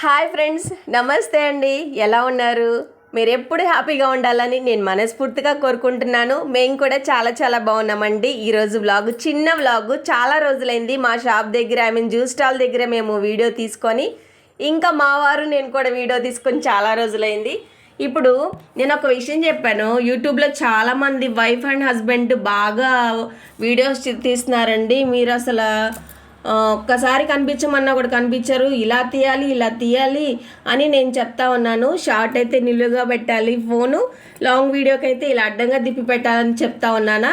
Hi friends నమస్తే అండి. ఎలా ఉన్నారు? మీరు ఎప్పుడు హ్యాపీగా ఉండాలని నేను మనస్ఫూర్తిగా కోరుకుంటున్నాను. మేము కూడా చాలా చాలా బాగున్నామండి. ఈరోజు వ్లాగ్ చిన్న వ్లాగ్. చాలా రోజులైంది మా షాప్ దగ్గర ఐ మీన్ జ్యూస్ స్టాల్ దగ్గర మేము వీడియో తీసుకొని ఇంకా మా వారు నేను కూడా వీడియో తీసుకొని చాలా రోజులైంది. ఇప్పుడు నేను ఒక విషయం చెప్పాను. యూట్యూబ్లో చాలామంది వైఫ్ అండ్ హస్బెండ్ బాగా వీడియోస్ తీస్తున్నారండి. మీరు అసలు ఒక్కసారి కనిపించమన్నా కూడా కనిపించరు. ఇలా తీయాలి ఇలా తీయాలి అని నేను చెప్తా ఉన్నాను. షార్ట్ అయితే నిలువుగా పెట్టాలి ఫోను. లాంగ్ వీడియోకి అయితే ఇలా అడ్డంగా తిప్పి పెట్టాలని చెప్తా ఉన్నానా.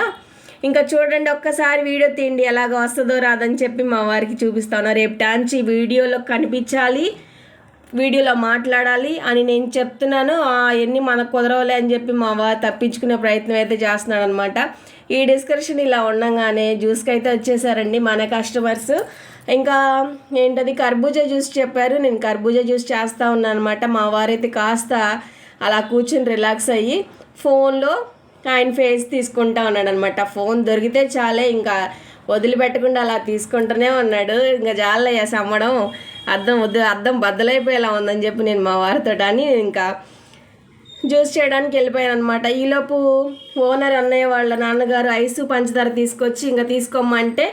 ఇంకా చూడండి ఒక్కసారి వీడియో తీయండి. ఎలాగ వస్తుందో రాదని చెప్పి మా వారికి చూపిస్తా ఉన్నా. రేపు టాంచి వీడియోలో కనిపించాలి. వీడియోలో మాట్లాడాలి అని నేను చెప్తున్నాను. అవన్నీ మనకు కుదరవలే అని చెప్పి మా వారు తప్పించుకునే ప్రయత్నం అయితే చేస్తున్నాడు అనమాట ఈ డిస్కషన్ ఇలా ఉండగానే జ్యూస్కి అయితే వచ్చేసారండి మన కస్టమర్స్. ఇంకా ఏంటది కర్బూజా జ్యూస్ చెప్పారు. నేను కర్బూజా జ్యూస్ చేస్తూ ఉన్నాను అనమాట మా వారైతే కాస్త అలా కూర్చొని రిలాక్స్ అయ్యి ఫోన్లో ఆయన ఫేస్ తీసుకుంటా ఉన్నాడు అనమాట ఫోన్ దొరికితే చాలే ఇంకా వదిలిపెట్టకుండా అలా తీసుకుంటూనే ఉన్నాడు. ఇంకా జాలయ్యా సమ్మడం. అర్థం వద్దు అర్థం బద్దలైపోయేలా ఉందని చెప్పి నేను మా వారితో అని ఇంకా జ్యూస్ చేయడానికి వెళ్ళిపోయాను అనమాట ఈలోపు ఓనర్ అన్నయ్య వాళ్ళ నాన్నగారు ఐసు పంచదార తీసుకొచ్చి ఇంకా తీసుకోమంటే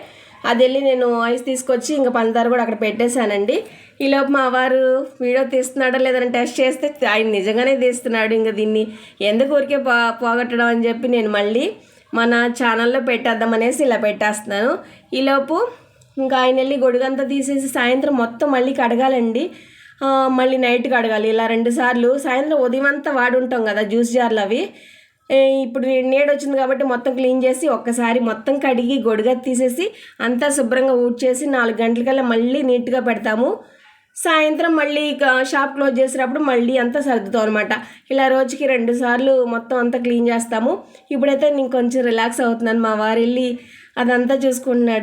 అది వెళ్ళి నేను ఐస్ తీసుకొచ్చి ఇంకా పంచదార కూడా అక్కడ పెట్టేశానండి. ఈలోపు మా వారు వీడియో తీస్తున్నాడా లేదని టెస్ట్ చేస్తే ఆయన నిజంగానే తీస్తున్నాడు ఇంకా దీన్ని ఎందుకు ఊరికే పో పోగొట్టడం అని చెప్పి నేను మళ్ళీ మన ఛానల్లో పెట్టేద్దాం అనేసి ఇలా పెట్టేస్తున్నాను. ఈలోపు ఇంకా ఆయన వెళ్ళి గొడుగంతా తీసేసి సాయంత్రం మొత్తం మళ్ళీ కడగాలండి. మళ్ళీ నైట్ కడగాలి. ఇలా రెండు సార్లు. సాయంత్రం ఉదయం అంతా వాడుంటాం ఉంటాం కదా జ్యూస్ జార్లు అవి ఇప్పుడు నీడ వచ్చింది కాబట్టి మొత్తం క్లీన్ చేసి ఒక్కసారి మొత్తం కడిగి గొడుగ తీసేసి అంతా శుభ్రంగా ఊడ్చేసి నాలుగు గంటలకల్లా మళ్ళీ నీట్గా పెడతాము. సాయంత్రం మళ్ళీ షాప్ క్లోజ్ చేసినప్పుడు మళ్ళీ అంతా సర్దుతాం అనమాట ఇలా రోజుకి రెండు సార్లు మొత్తం అంతా క్లీన్ చేస్తాము. ఇప్పుడైతే నేను కొంచెం రిలాక్స్ అవుతున్నాను. మా వారు వెళ్ళి అదంతా చూసుకుంటున్నాడు.